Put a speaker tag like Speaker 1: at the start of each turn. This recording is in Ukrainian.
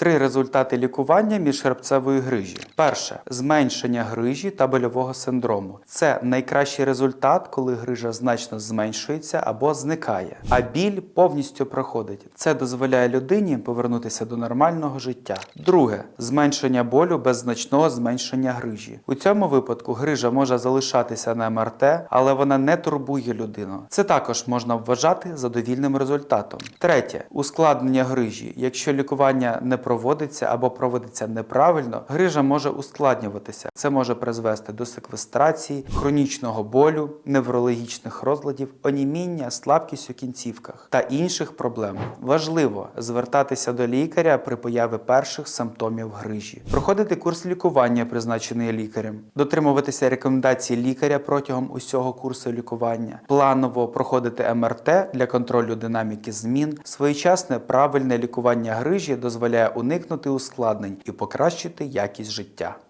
Speaker 1: Три результати лікування міжхребцевої грижі. Перше зменшення грижі та больового синдрому. Це найкращий результат, коли грижа значно зменшується або зникає, а біль повністю проходить. Це дозволяє людині повернутися до нормального життя. Друге зменшення болю без значного зменшення грижі. У цьому випадку грижа може залишатися на МРТ, але вона не турбує людину. Це також можна вважати задовільним результатом. Третє ускладнення грижі. Якщо лікування не проводиться або проводиться неправильно, грижа може ускладнюватися. Це може призвести до секвестрації, хронічного болю, неврологічних розладів, оніміння, слабкість у кінцівках та інших проблем. Важливо звертатися до лікаря при появі перших симптомів грижі, проходити курс лікування, призначений лікарем, дотримуватися рекомендацій лікаря протягом усього курсу лікування, планово проходити МРТ для контролю динаміки змін. Своєчасне правильне лікування грижі дозволяє уникнути ускладнень і покращити якість життя.